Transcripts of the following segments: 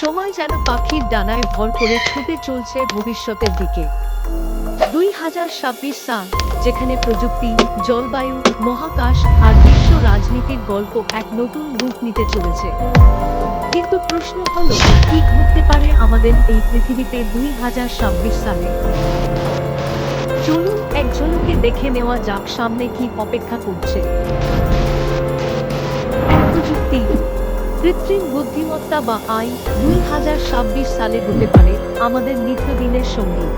সময় যেন পাখির ডানায় ভর করে ছুটে চলছে ভবিষ্যতের দিকে। দুই হাজার ছাব্বিশ সাল, যেখানে প্রযুক্তি, জলবায়ু, মহাকাশ আর বিশ্ব রাজনীতির গল্প এক নতুন রূপ নিতে চলেছে। কিন্তু প্রশ্ন হলো, কি ঘটতে পারে আমাদের এই পৃথিবীতে দুই হাজার ছাব্বিশ সালে? চলুন এক ঝলকে দেখে নেওয়া যাক সামনে কি অপেক্ষা করছে। প্রযুক্তি কৃত্রিম বুদ্ধিমত্তা বা আই দুই হাজার ছাব্বিশ সালে হতে পারে আমাদের নিত্যদিনের সঙ্গী।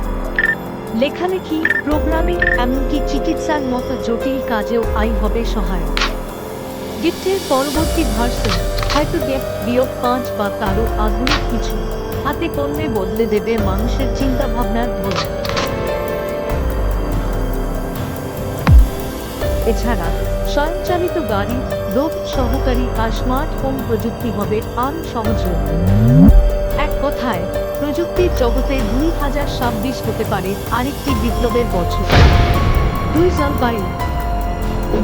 লেখালেখি, প্রোগ্রামিং এমনকি চিকিৎসার মতো জটিল কাজেও আই হবে সহায়ক গিফটের পরবর্তী ভার্সন হয়তো গেপ বিয়োগ পাঁচ বা তারও আধুনিক কিছু। হাতে কর্মে বদলে দেবে মানুষের চিন্তা ভাবনার ধরন এছাড়া স্বয়ংচালিত গাড়ি রোগ সহকারী আর স্মার্ট হোম প্রযুক্তি হবে আরও সহজ। এক কথায়, প্রযুক্তির জগতে দুই হাজার ছাব্বিশ হতে পারে আরেকটি বিপ্লবের বছর। দুই জলবায়ু।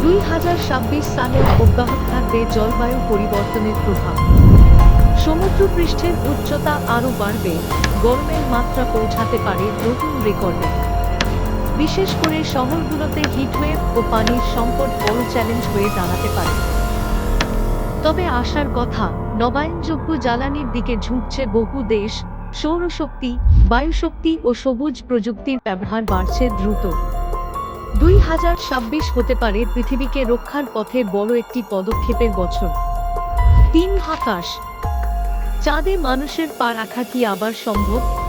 দুই হাজার ছাব্বিশ সালে অব্যাহত থাকবে জলবায়ু পরিবর্তনের প্রভাব। সমুদ্র পৃষ্ঠের উচ্চতা আরও বাড়বে, গরমের মাত্রা পৌঁছাতে পারে নতুন রেকর্ডে। বিশেষ করে শহরগুলোতে হিটওয়েভ ও পানির সংকট বড় চ্যালেঞ্জ হয়ে দাঁড়াতে পারে। তবে আসার কথা, নবায়নযোগ্য জ্বালানির দিকে ঝুঁকছে বহু দেশ, সৌরশক্তি, বায়ুশক্তি ও সবুজ প্রযুক্তির ব্যবহার বাড়ছে দ্রুত। দুই হাজার ছাব্বিশ হতে পারে পৃথিবীকে রক্ষার পথে বড় একটি পদক্ষেপের বছর। তিন আকাশ। চাঁদে মানুষের পা রাখা কি আবার সম্ভব?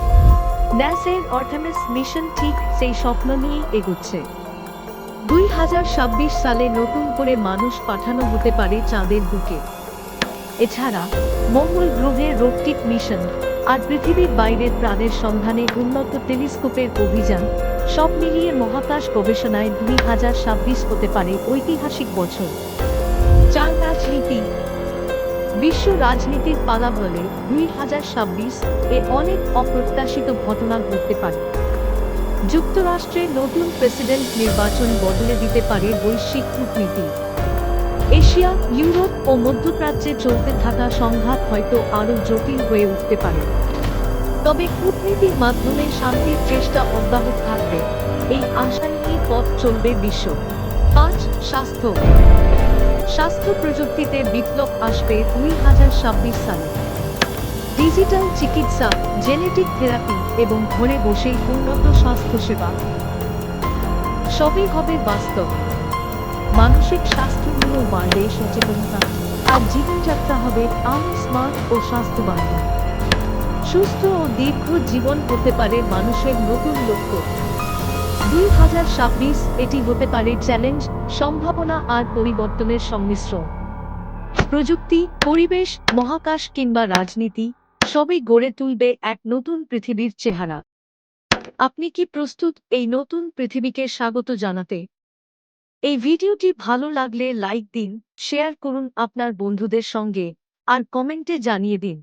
ন্যাসের অর্থামিস মিশন ঠিক সেই স্বপ্ন নিয়েই এগোচ্ছে। দুই হাজার ছাব্বিশ সালে নতুন করে মানুষ পাঠানো হতে পারে চাঁদের বুকে। এছাড়া, মঙ্গল গ্রহের রোবটিক মিশন আর পৃথিবীর বাইরের প্রাণের সন্ধানে উন্নত টেলিস্কোপের অভিযান সব মিলিয়ে মহাকাশ গবেষণায় দুই হাজার ছাব্বিশ হতে পারে ঐতিহাসিক বছর। চার রাজনীতি বিশ্ব রাজনীতির পালা বলে দুই হাজার ছাব্বিশ এ অনেক অপ্রত্যাশিত ঘটনা ঘটতে পারে। যুক্তরাষ্ট্রে নতুন প্রেসিডেন্ট নির্বাচন বদলে দিতে পারে বৈশ্বিক কূটনীতি। এশিয়া, ইউরোপ ও মধ্যপ্রাচ্যে চলতে থাকা সংঘাত হয়তো আরও জটিল হয়ে উঠতে পারে। তবে কূটনীতির মাধ্যমে শান্তির চেষ্টা অব্যাহত থাকবে। এই আশা নিয়ে পথ চলবে বিশ্ব। পাঁচ, স্বাস্থ্য। স্বাস্থ্য প্রযুক্তিতে বিপ্লব আসবে দুই হাজার ছাব্বিশ সালে। ডিজিটাল চিকিৎসা, জেনেটিক থেরাপি এবং ঘরে বসেই উন্নত স্বাস্থ্যসেবা। সবই হবে বাস্তব। মানসিক স্বাস্থ্য নিয়েও বাড়বে সচেতনতা। আর জীবনযাত্রা হবে আরও স্মার্ট ও স্বাস্থ্যবান। সুস্থ ও দীর্ঘ জীবন হতে পারে মানুষের নতুন লক্ষ্য। দুই হাজার ছাব্বিশ এটি হতে পারে চ্যালেঞ্জ, সম্ভাবনা আর পরিবর্তনের সংমিশ্রণ প্রযুক্তি, পরিবেশ, মহাকাশ কিংবা রাজনীতি, সবই গড়ে তুলবে এক নতুন পৃথিবীর চেহারা। আপনি কি প্রস্তুত এই নতুন পৃথিবীকে স্বাগত জানাতে? এই ভিডিওটি ভালো লাগলে লাইক দিন, শেয়ার করুন আপনার বন্ধুদের সঙ্গে, আর কমেন্টে জানিয়ে দিন।